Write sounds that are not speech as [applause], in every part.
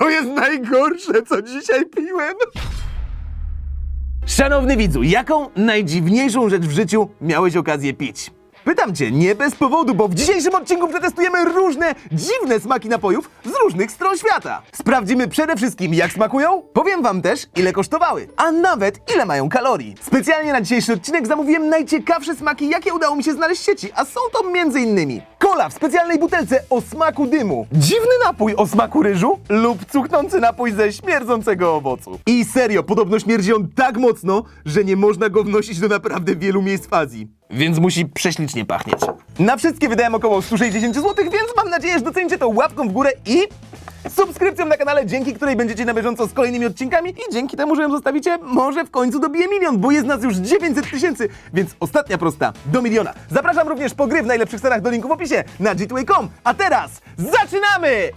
To jest najgorsze, co dzisiaj piłem. Szanowny widzu, jaką najdziwniejszą rzecz w życiu miałeś okazję pić? Pytam cię nie bez powodu, bo w dzisiejszym odcinku przetestujemy różne dziwne smaki napojów z różnych stron świata. Sprawdzimy przede wszystkim jak smakują, powiem wam też ile kosztowały, a nawet ile mają kalorii. Specjalnie na dzisiejszy odcinek zamówiłem najciekawsze smaki jakie udało mi się znaleźć w sieci, a są to m.in. Cola w specjalnej butelce o smaku dymu, dziwny napój o smaku ryżu lub cuchnący napój ze śmierdzącego owocu. I serio, podobno śmierdzi on tak mocno, że nie można go wnosić do naprawdę wielu miejsc w Azji. Więc musi prześlicznie pachnieć. Na wszystkie wydałem około 160 zł, więc mam nadzieję, że docenicie to łapką w górę i subskrypcją na kanale, dzięki której będziecie na bieżąco z kolejnymi odcinkami i dzięki temu, że ją zostawicie, może w końcu dobiję milion, bo jest nas już 900 tysięcy, więc ostatnia prosta, do miliona. Zapraszam również po gry w najlepszych scenach do linku w opisie na gtway.com. A teraz zaczynamy!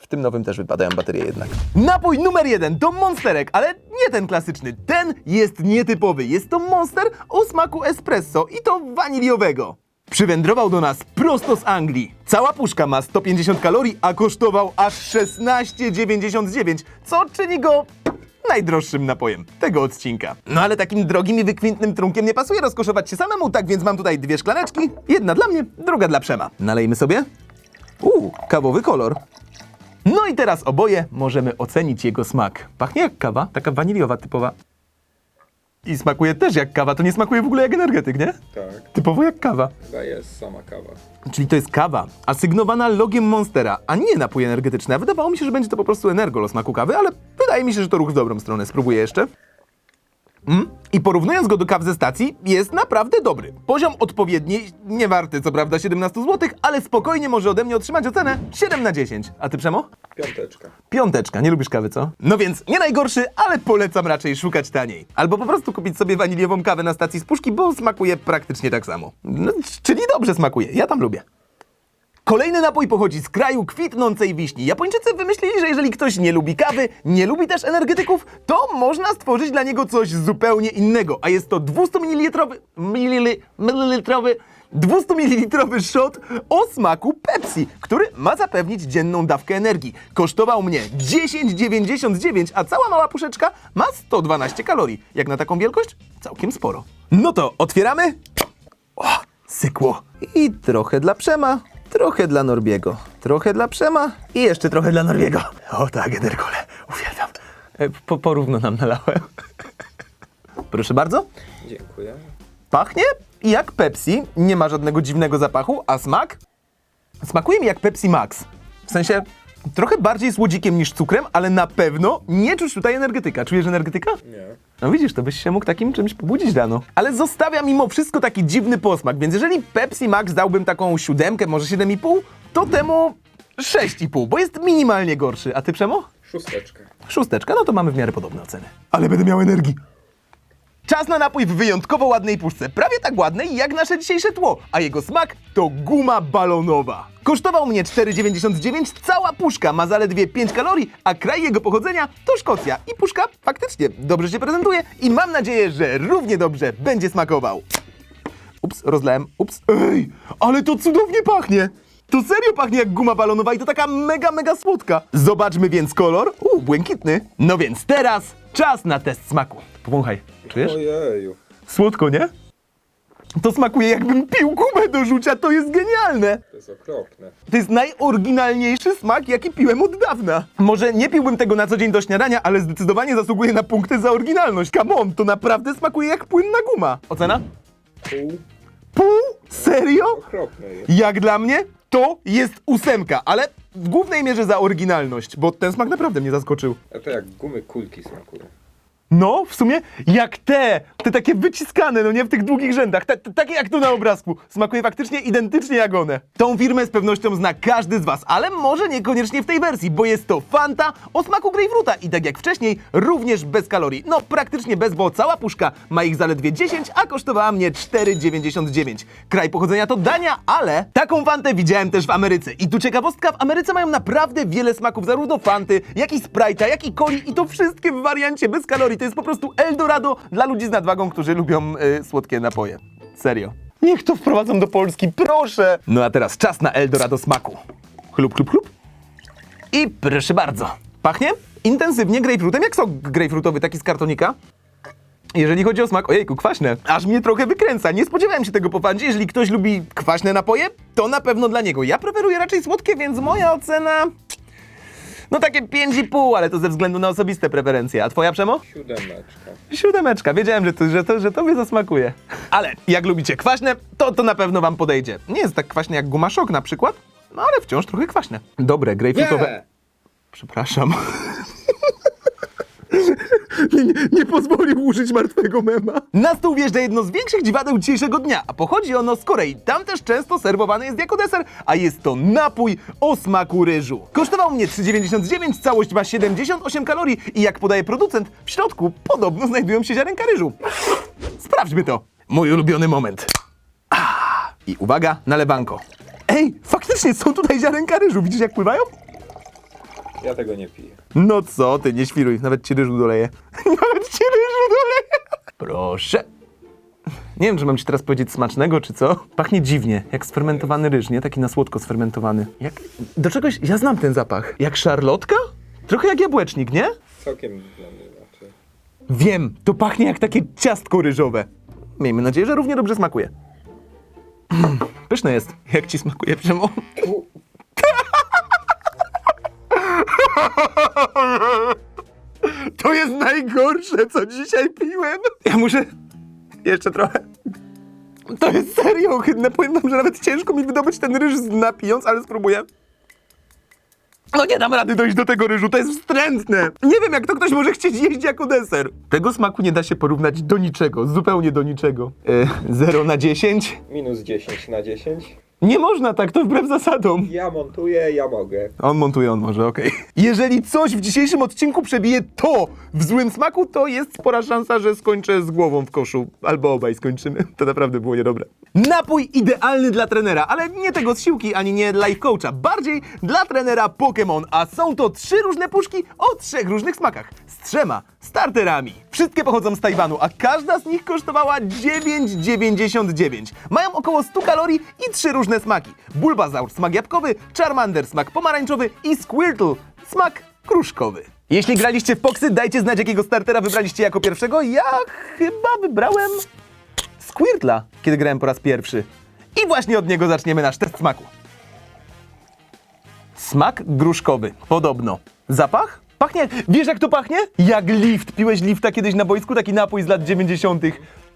W tym nowym też wypadają baterie jednak. Napój numer jeden to Monsterek, ale nie ten klasyczny. Ten jest nietypowy. Jest to Monster o smaku espresso i to waniliowego. Przywędrował do nas prosto z Anglii. Cała puszka ma 150 kalorii, a kosztował aż 16,99, co czyni go najdroższym napojem tego odcinka. No ale takim drogim i wykwintnym trunkiem nie pasuje rozkoszować się samemu, tak więc mam tutaj dwie szklaneczki. Jedna dla mnie, druga dla Przema. Nalejmy sobie. Uuu, kawowy kolor. No i teraz oboje możemy ocenić jego smak. Pachnie jak kawa, taka waniliowa typowa. I smakuje też jak kawa, to nie smakuje w ogóle jak energetyk, nie? Tak, Typowo jak kawa. chyba jest sama kawa. Czyli to jest kawa, asygnowana logiem Monstera, a nie napój energetyczny. A wydawało mi się, że będzie to po prostu energol o smaku kawy, ale wydaje mi się, że to ruch w dobrą stronę. Spróbuję jeszcze. Mm. I porównując go do kaw ze stacji, jest naprawdę dobry. Poziom odpowiedni, nie warty co prawda 17 zł, ale spokojnie może ode mnie otrzymać ocenę 7 na 10. A ty Przemo? Piąteczka. Piąteczka, nie lubisz kawy, co? No więc nie najgorszy, ale polecam raczej szukać taniej. Albo po prostu kupić sobie waniliową kawę na stacji z puszki, bo smakuje praktycznie tak samo. No, czyli dobrze smakuje, ja tam lubię. Kolejny napój pochodzi z kraju kwitnącej wiśni. Japończycy wymyślili, że jeżeli ktoś nie lubi kawy, nie lubi też energetyków, to można stworzyć dla niego coś zupełnie innego. A jest to 200 ml, milili, mililitrowy 200 ml shot o smaku Pepsi, który ma zapewnić dzienną dawkę energii. Kosztował mnie 10,99, a cała mała puszeczka ma 112 kalorii. Jak na taką wielkość? Całkiem sporo. No to otwieramy. O, sykło. I trochę dla Przema, trochę dla Norbiego, trochę dla Przema i jeszcze trochę dla Norbiego. O tak, Energole, uwielbiam. E, Po, porówno nam nalałem. [laughs] Proszę bardzo. Dziękuję. Pachnie jak Pepsi, nie ma żadnego dziwnego zapachu, a smak? Smakuje mi jak Pepsi Max. W sensie trochę bardziej słodzikiem niż cukrem, ale na pewno nie czuć tutaj energetyka. Czujesz energetyka? Nie. No widzisz, to byś się mógł takim czymś pobudzić rano. Ale zostawia mimo wszystko taki dziwny posmak, więc jeżeli Pepsi Max dałbym taką siódemkę, może 7,5, to temu 6,5, bo jest minimalnie gorszy. A ty Przemo? Szósteczka. Szósteczka, no to mamy w miarę podobne oceny. Ale będę miał energii. Czas na napój w wyjątkowo ładnej puszce, prawie tak ładnej jak nasze dzisiejsze tło, a jego smak to guma balonowa. Kosztował mnie 4,99, cała puszka ma zaledwie 5 kalorii, a kraj jego pochodzenia to Szkocja. I puszka faktycznie dobrze się prezentuje i mam nadzieję, że równie dobrze będzie smakował. Ups, rozlałem, ups. Ej, ale to cudownie pachnie! To serio pachnie jak guma balonowa i to taka mega, mega słodka. Zobaczmy więc kolor. Uuu, błękitny. No więc teraz czas na test smaku. Powąchaj. Czujesz? Ojeju. Słodko, nie? To smakuje jakbym pił gumę do rzucia, to jest genialne! To jest okropne. To jest najoryginalniejszy smak, jaki piłem od dawna. Może nie piłbym tego na co dzień do śniadania, ale zdecydowanie zasługuje na punkty za oryginalność. Come on, to naprawdę smakuje jak płynna guma. Ocena? Pół. Pół? Serio? Okropne jest. Jak dla mnie to jest ósemka, ale w głównej mierze za oryginalność, bo ten smak naprawdę mnie zaskoczył. A to jak gumy kulki smakują. No, w sumie jak te, te takie wyciskane, no nie w tych długich rzędach, te, te, takie jak tu na obrazku. Smakuje faktycznie identycznie jak one. Tą firmę z pewnością zna każdy z was, ale może niekoniecznie w tej wersji, bo jest to Fanta o smaku grejpfruta i tak jak wcześniej, również bez kalorii. No, praktycznie bez, bo cała puszka ma ich zaledwie 10, a kosztowała mnie 4,99. Kraj pochodzenia to Dania, ale taką Fantę widziałem też w Ameryce. I tu ciekawostka, w Ameryce mają naprawdę wiele smaków, zarówno Fanty, jak i Sprite'a, jak i coli i to wszystkie w wariancie bez kalorii. To jest po prostu Eldorado dla ludzi z nadwagą, którzy lubią y, słodkie napoje. Serio. Niech to wprowadzą do Polski, proszę! No a teraz czas na Eldorado smaku. Chlup, chlup, chlup. I proszę bardzo. Pachnie intensywnie grejpfrutem, jak sok grejpfrutowy, taki z kartonika. Jeżeli chodzi o smak, ojejku, kwaśne. Aż mnie trochę wykręca. Nie spodziewałem się tego po fandzie. Jeżeli ktoś lubi kwaśne napoje, to na pewno dla niego. Ja preferuję raczej słodkie, więc moja ocena... No takie 5,5, ale to ze względu na osobiste preferencje. A twoja, Przemo? Siódemeczka. Siódemeczka. Wiedziałem, że to, że, to, że tobie zasmakuje. Ale jak lubicie kwaśne, to to na pewno wam podejdzie. Nie jest tak kwaśne jak gumaszok na przykład, no ale wciąż trochę kwaśne. Dobre, grejpfrutowe... Nie! Przepraszam. [laughs] nie, nie, pozwolił użyć martwego mema. Na stół wjeżdża jedno z większych dziwadeł dzisiejszego dnia, a pochodzi ono z Korei. Tam też często serwowany jest jako deser, a jest to napój o smaku ryżu. Kosztował mnie 3,99, całość ma 78 kalorii i jak podaje producent, w środku podobno znajdują się ziarenka ryżu. Sprawdźmy to. Mój ulubiony moment. I uwaga, nalewanko. Ej, faktycznie są tutaj ziarenka ryżu. Widzisz jak pływają? Ja tego nie piję. No co ty, nie świruj, nawet ci ryżu doleję. [laughs] Nawet ci ryżu doleję. Proszę. Nie wiem, czy mam ci teraz powiedzieć smacznego, czy co. Pachnie dziwnie, jak sfermentowany ryż, nie? Taki na słodko sfermentowany. Jak... Do czegoś... Ja znam ten zapach. Jak szarlotka? Trochę jak jabłecznik, nie? Całkiem dla mnie inaczej. Wiem, to pachnie jak takie ciastko ryżowe. Miejmy nadzieję, że równie dobrze smakuje. [clears throat] Pyszne jest. Jak ci smakuje, Przemo? [laughs] To jest najgorsze, co dzisiaj piłem. Ja muszę jeszcze trochę. To jest serio ohydne. Powiem wam, że nawet ciężko mi wydobyć ten ryż z napijąc, ale spróbuję. No nie dam rady dojść do tego ryżu, to jest wstrętne. Nie wiem, jak to ktoś może chcieć jeść jako deser. Tego smaku nie da się porównać do niczego, zupełnie do niczego. E, 0 na 10? Minus 10 na 10. Nie można tak, to wbrew zasadom. Ja montuję, ja mogę. On montuje, on może, okej. Jeżeli coś w dzisiejszym odcinku przebije to w złym smaku, to jest spora szansa, że skończę z głową w koszu. Albo obaj skończymy. To naprawdę było niedobre. Napój idealny dla trenera, ale nie tego z siłki, ani nie life coacha. Bardziej dla trenera Pokémon, a są to trzy różne puszki o trzech różnych smakach. Z trzema starterami. Wszystkie pochodzą z Tajwanu, a każda z nich kosztowała 9,99. Mają około 100 kalorii i trzy różne smaki. Bulbasaur, smak jabłkowy, Charmander, smak pomarańczowy i Squirtle, smak kruszkowy. Jeśli graliście w Poxy, dajcie znać, jakiego startera wybraliście jako pierwszego. Ja chyba wybrałem Squirtla, kiedy grałem po raz pierwszy. I właśnie od niego zaczniemy nasz test smaku. Smak gruszkowy, podobno. Zapach? Pachnie, wiesz jak to pachnie? Jak lift. Piłeś lifta kiedyś na boisku, taki napój z lat 90.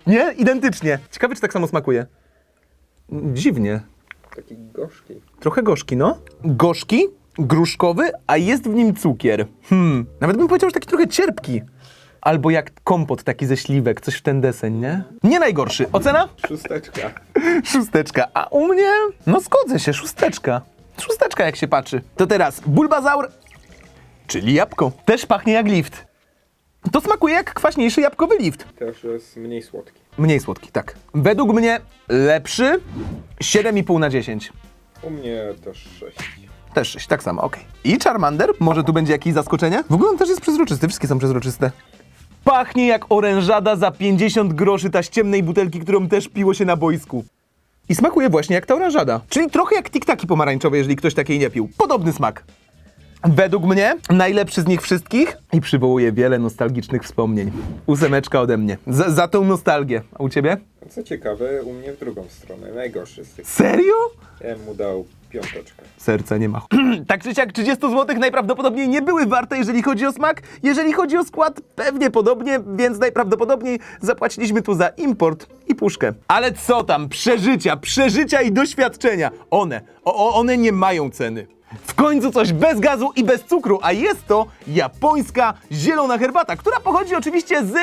Nie? Identycznie. Ciekawe, czy tak samo smakuje. Dziwnie. Taki gorzki. Trochę gorzki, no. Gorzki, gruszkowy, a jest w nim cukier. Hmm, nawet bym powiedział, że taki trochę cierpki. Albo jak kompot taki ze śliwek, coś w ten deseń, nie? Nie najgorszy. Ocena? Szósteczka. [laughs] Szósteczka. A u mnie? No zgodzę się, szósteczka. Szósteczka jak się patrzy. To teraz bulbazaur, czyli jabłko. Też pachnie jak lift. To smakuje jak kwaśniejszy jabłkowy lift. Też jest mniej słodki. Mniej słodki, tak. Według mnie lepszy 7,5 na 10. U mnie też 6. Też 6, tak samo, okej. I Charmander? Może tu będzie jakieś zaskoczenie? W ogóle on też jest przezroczysty, wszystkie są przezroczyste. Pachnie jak orężada za 50 groszy, ta z ciemnej butelki, którą też piło się na boisku. I smakuje właśnie jak ta orężada. Czyli trochę jak tiktaki pomarańczowe, jeżeli ktoś takiej nie pił. Podobny smak. Według mnie najlepszy z nich wszystkich i przywołuje wiele nostalgicznych wspomnień. Ósemeczka ode mnie. Za, za tą nostalgię. A u ciebie? Co ciekawe, u mnie w drugą stronę. Najgorszy z tych. Serio? Ja mu dał piąteczkę. Serca nie ma. [clears throat] tak czy siak 30 zł najprawdopodobniej nie były warte, jeżeli chodzi o smak. Jeżeli chodzi o skład, pewnie podobnie, więc najprawdopodobniej zapłaciliśmy tu za import i puszkę. Ale co tam, przeżycia, przeżycia i doświadczenia. One, o, one nie mają ceny. W końcu coś bez gazu i bez cukru, a jest to japońska zielona herbata, która pochodzi oczywiście z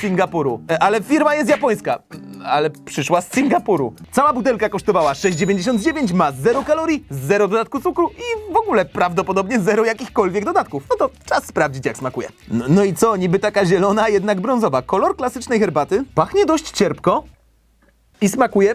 Singapuru. E, Ale firma jest japońska. Ale przyszła z Singapuru. Cała butelka kosztowała 6,99, ma 0 kalorii, 0 dodatku cukru i w ogóle prawdopodobnie 0 jakichkolwiek dodatków. No to czas sprawdzić jak smakuje. No, no i co, niby taka zielona, jednak brązowa. Kolor klasycznej herbaty pachnie dość cierpko i smakuje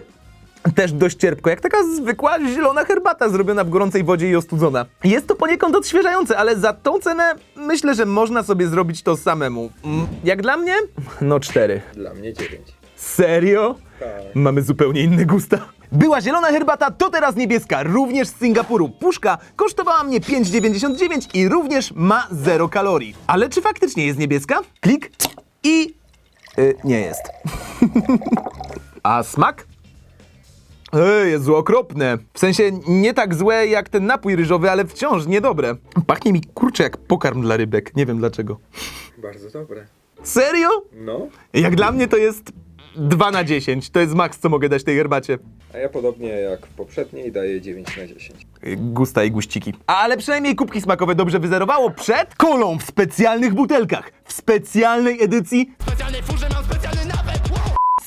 też dość cierpko, jak taka zwykła zielona herbata zrobiona w gorącej wodzie i ostudzona. Jest to poniekąd odświeżające, ale za tą cenę myślę, że można sobie zrobić to samemu. Mm, Jak dla mnie? No cztery. Dla mnie 9. Serio? Tak. Mamy zupełnie inne gusta. Była zielona herbata, to teraz niebieska, również z Singapuru. Puszka kosztowała mnie 5,99 i również ma 0 kalorii. Ale czy faktycznie jest niebieska? Klik i... Y, nie jest. [laughs] A smak? Ej, jest okropne. W sensie nie tak złe jak ten napój ryżowy, ale wciąż niedobre. Pachnie mi kurczę jak pokarm dla rybek. Nie wiem dlaczego. Bardzo dobre. Serio? No, Jak dla mnie to jest 2 na 10. To jest maks, co mogę dać tej herbacie. a ja podobnie jak w poprzedniej daję 9 na 10. Gusta i guściki. Ale przynajmniej kubki smakowe dobrze wyzerowało przed kolą w specjalnych butelkach. W specjalnej edycji.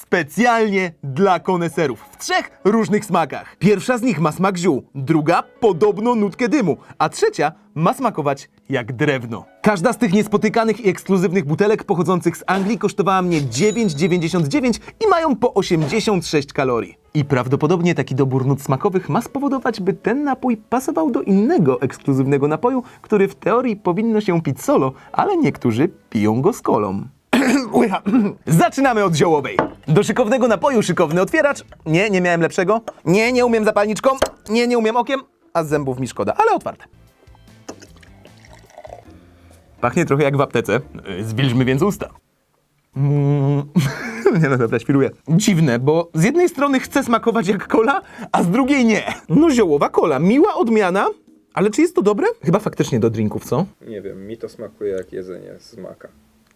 Specjalnie dla koneserów. W trzech różnych smakach. Pierwsza z nich ma smak ziół, druga podobno nutkę dymu, a trzecia ma smakować jak drewno. Każda z tych niespotykanych i ekskluzywnych butelek pochodzących z Anglii kosztowała mnie 9,99 i mają po 86 kalorii. I prawdopodobnie taki dobór nut smakowych ma spowodować, by ten napój pasował do innego ekskluzywnego napoju, który w teorii powinno się pić solo, ale niektórzy piją go z kolą. [coughs] Zaczynamy od ziołowej. Do szykownego napoju szykowny otwieracz. Nie, nie miałem lepszego. Nie, nie umiem zapalniczką. Nie, nie umiem okiem. A z zębów mi szkoda, ale otwarte. Pachnie trochę jak w aptece. Zwilżmy więc usta. Mm. [laughs] Nie no, dobra, świruję. Dziwne, bo z jednej strony chce smakować jak kola, a z drugiej nie. No ziołowa kola, miła odmiana, ale czy jest to dobre? Chyba faktycznie do drinków, co? Nie wiem, mi to smakuje jak jedzenie z maka.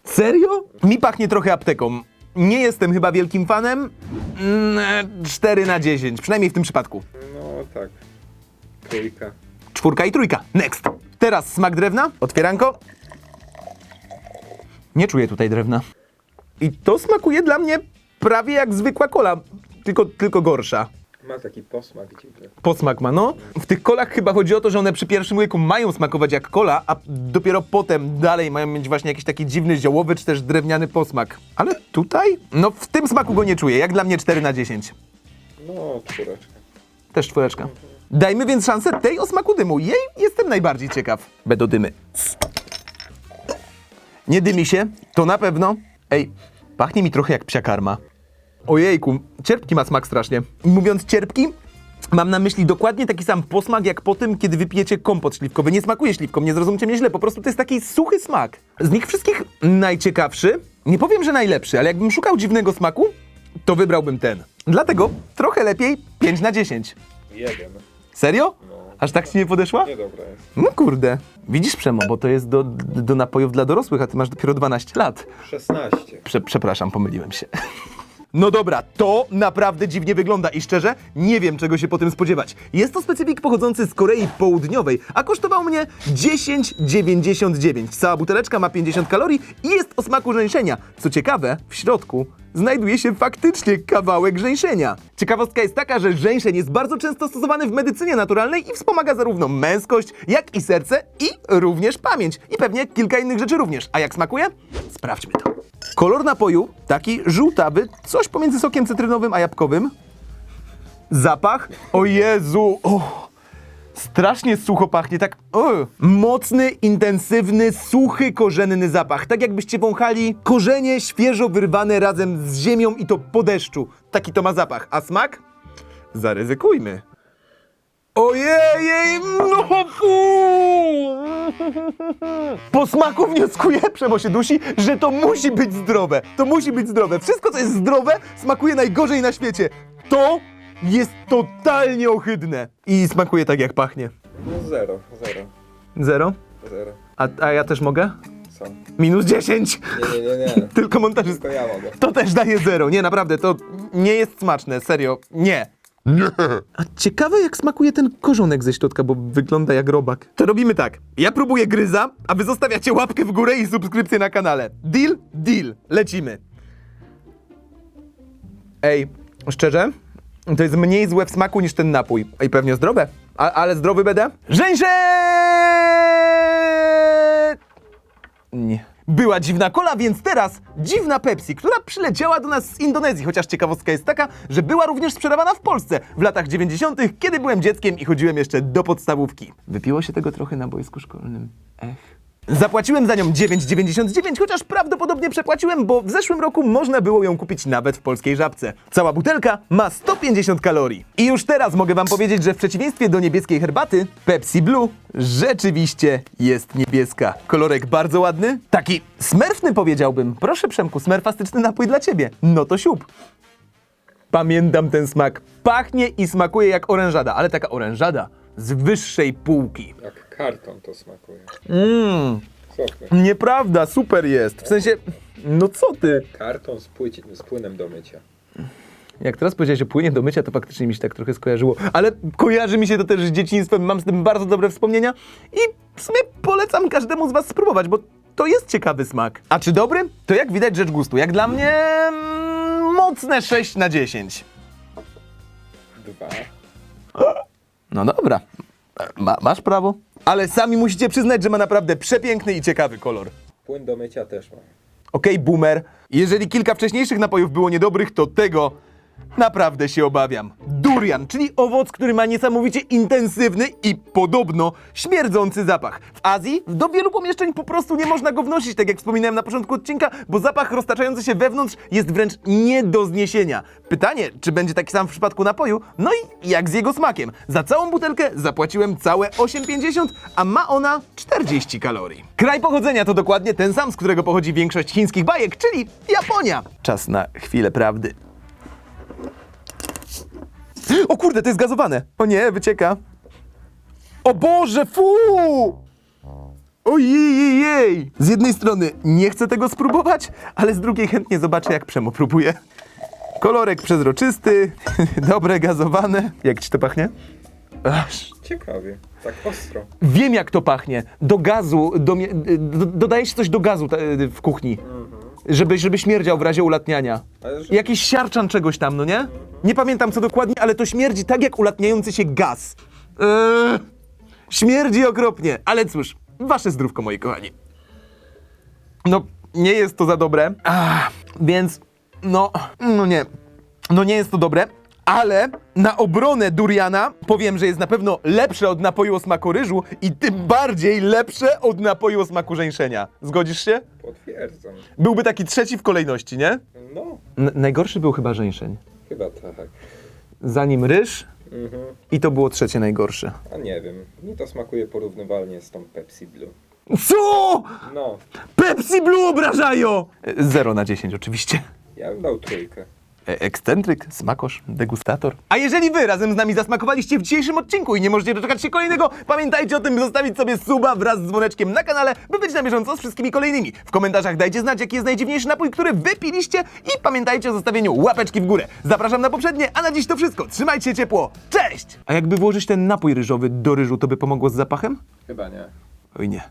Serio? Mi pachnie trochę apteką. Nie jestem chyba wielkim fanem. Mm, 4 na 10, przynajmniej w tym przypadku. No tak. Trójka. Czwórka i trójka. Next. Teraz smak drewna. Otwieranko. Nie czuję tutaj drewna. I to smakuje dla mnie prawie jak zwykła kola, tylko, tylko gorsza. Ma taki posmak dziwny. Posmak ma, no. W tych kolach chyba chodzi o to, że one przy pierwszym łyku mają smakować jak kola, a dopiero potem dalej mają mieć właśnie jakiś taki dziwny ziołowy czy też drewniany posmak. Ale tutaj? No w tym smaku go nie czuję, jak dla mnie 4 na 10. No, czwóreczka. Też czwóreczka. Dajmy więc szansę tej o smaku dymu. Jej jestem najbardziej ciekaw. Będą dymy. Nie dymi się, to na pewno. Ej, pachnie mi trochę jak psia karma. Ojejku, cierpki ma smak strasznie. Mówiąc cierpki, mam na myśli dokładnie taki sam posmak jak po tym, kiedy wypijecie kompot śliwkowy. Nie smakuje śliwką, nie zrozumcie mnie źle, po prostu to jest taki suchy smak. Z nich wszystkich najciekawszy, nie powiem, że najlepszy, ale jakbym szukał dziwnego smaku, to wybrałbym ten. Dlatego trochę lepiej 5 na 10. Jeden. Serio? No. Aż tak ci nie podeszła? Niedobra jest. No kurde. Widzisz, Przemo, bo to jest do, do napojów dla dorosłych, a ty masz dopiero 12 lat. 16. Prze, przepraszam, pomyliłem się. No dobra, to naprawdę dziwnie wygląda i szczerze nie wiem czego się po tym spodziewać. Jest to specyfik pochodzący z Korei Południowej, a kosztował mnie 10,99. Cała buteleczka ma 50 kalorii i jest o smaku rzęszenia. Co ciekawe, w środku znajduje się faktycznie kawałek rzęszenia. Ciekawostka jest taka, że rzęszeń jest bardzo często stosowany w medycynie naturalnej i wspomaga zarówno męskość, jak i serce i również pamięć. I pewnie kilka innych rzeczy również. A jak smakuje? Sprawdźmy to. Kolor napoju taki żółtawy, coś pomiędzy sokiem cytrynowym a jabłkowym. Zapach? O Jezu! Strasznie sucho pachnie, tak mocny, intensywny, suchy, korzenny zapach. Tak jakbyście wąchali korzenie świeżo wyrwane razem z ziemią i to po deszczu. Taki to ma zapach. A smak? Zaryzykujmy. Ojej, no! Po smaku wnioskuję, Przemo się dusi, że to musi być zdrowe. To musi być zdrowe. Wszystko, co jest zdrowe, smakuje najgorzej na świecie. To jest totalnie ohydne. I smakuje tak, jak pachnie. No zero, zero, Zero? zero. A, a ja też mogę? Co? Minus 10. Nie, nie, nie, nie. [laughs] Tylko montażysta. Tylko ja mogę. To też daje zero. Nie, naprawdę, to nie jest smaczne, serio. Nie. Nie. A ciekawe, jak smakuje ten korzonek ze środka, bo wygląda jak robak. To robimy tak. Ja próbuję gryza, a wy zostawiacie łapkę w górę i subskrypcję na kanale. Deal? Deal. Lecimy. Ej, szczerze? To jest mniej złe w smaku niż ten napój. I pewnie zdrowe. A, ale zdrowy będę? Żeńże! Nie. Była dziwna kola, więc teraz dziwna Pepsi, która przyleciała do nas z Indonezji, chociaż ciekawostka jest taka, że była również sprzedawana w Polsce w latach 90., kiedy byłem dzieckiem i chodziłem jeszcze do podstawówki. Wypiło się tego trochę na boisku szkolnym. Ech. Zapłaciłem za nią 9,99, chociaż prawdopodobnie przepłaciłem, bo w zeszłym roku można było ją kupić nawet w polskiej żabce. Cała butelka ma 150 kalorii. I już teraz mogę wam powiedzieć, że w przeciwieństwie do niebieskiej herbaty, Pepsi Blue rzeczywiście jest niebieska. Kolorek bardzo ładny, taki smerfny powiedziałbym. Proszę Przemku, smerfastyczny napój dla ciebie. No to siup. Pamiętam ten smak. Pachnie i smakuje jak orężada, ale taka orężada z wyższej półki. Jak karton to smakuje. Mmm, nieprawda, super jest. W sensie, no co ty? Karton z, płyci, z płynem do mycia. Jak teraz powiedziałeś o płynie do mycia, to faktycznie mi się tak trochę skojarzyło. Ale kojarzy mi się to też z dzieciństwem, mam z tym bardzo dobre wspomnienia i w sumie polecam każdemu z was spróbować, bo to jest ciekawy smak. A czy dobry? To jak widać rzecz gustu. Jak dla mnie mm, mocne 6 na 10. Dwa. [gasps] No dobra, Ma, masz prawo. Ale sami musicie przyznać, że ma naprawdę przepiękny i ciekawy kolor. Płyn do mycia też ma. Okej, boomer. Jeżeli kilka wcześniejszych napojów było niedobrych, to tego naprawdę się obawiam. Durian, czyli owoc, który ma niesamowicie intensywny i podobno śmierdzący zapach. W Azji do wielu pomieszczeń po prostu nie można go wnosić, tak jak wspominałem na początku odcinka, bo zapach roztaczający się wewnątrz jest wręcz nie do zniesienia. Pytanie, czy będzie taki sam w przypadku napoju? No i jak z jego smakiem? Za całą butelkę zapłaciłem całe 8,50, a ma ona 40 kalorii. Kraj pochodzenia to dokładnie ten sam, z którego pochodzi większość chińskich bajek, czyli Japonia. Czas na chwilę prawdy. O kurde, to jest gazowane. O nie, wycieka. O Boże, fu! Ojej! Z jednej strony nie chcę tego spróbować, ale z drugiej chętnie zobaczę, jak Przemo próbuje. Kolorek przezroczysty, [laughs] dobre gazowane. Jak ci to pachnie? Aż. Ciekawie. Tak ostro. Wiem, jak to pachnie. Do gazu, do, do, dodaje się coś do gazu ta- w kuchni. Żeby, żeby śmierdział w razie ulatniania. Jakiś siarczan czegoś tam, no nie? Nie pamiętam co dokładnie, ale to śmierdzi tak jak ulatniający się gaz. Eee, śmierdzi okropnie, ale cóż, wasze zdrówko, moi kochani. No, nie jest to za dobre, Ach, więc no, no nie, no nie jest to dobre, ale na obronę Duriana powiem, że jest na pewno lepsze od napoju o smaku ryżu i tym bardziej lepsze od napoju o smaku żeńszenia. Zgodzisz się? Potwierdzam. Byłby taki trzeci w kolejności, nie? No, N- najgorszy był chyba żeńszeń. chyba tak. Zanim ryż Mhm. i to było trzecie najgorsze. A nie wiem. Mi to smakuje porównywalnie z tą Pepsi Blue. Co? No, Pepsi Blue obrażają! 0 na 10 oczywiście. ja bym dał trójkę. E- Ekscentryk, smakosz, degustator. A jeżeli wy razem z nami zasmakowaliście w dzisiejszym odcinku i nie możecie doczekać się kolejnego, pamiętajcie o tym, by zostawić sobie suba wraz z dzwoneczkiem na kanale, by być na bieżąco z wszystkimi kolejnymi. W komentarzach dajcie znać, jaki jest najdziwniejszy napój, który wypiliście i pamiętajcie o zostawieniu łapeczki w górę. Zapraszam na poprzednie, a na dziś to wszystko. Trzymajcie się ciepło. Cześć! A jakby włożyć ten napój ryżowy do ryżu, to by pomogło z zapachem? Chyba nie. Oj nie.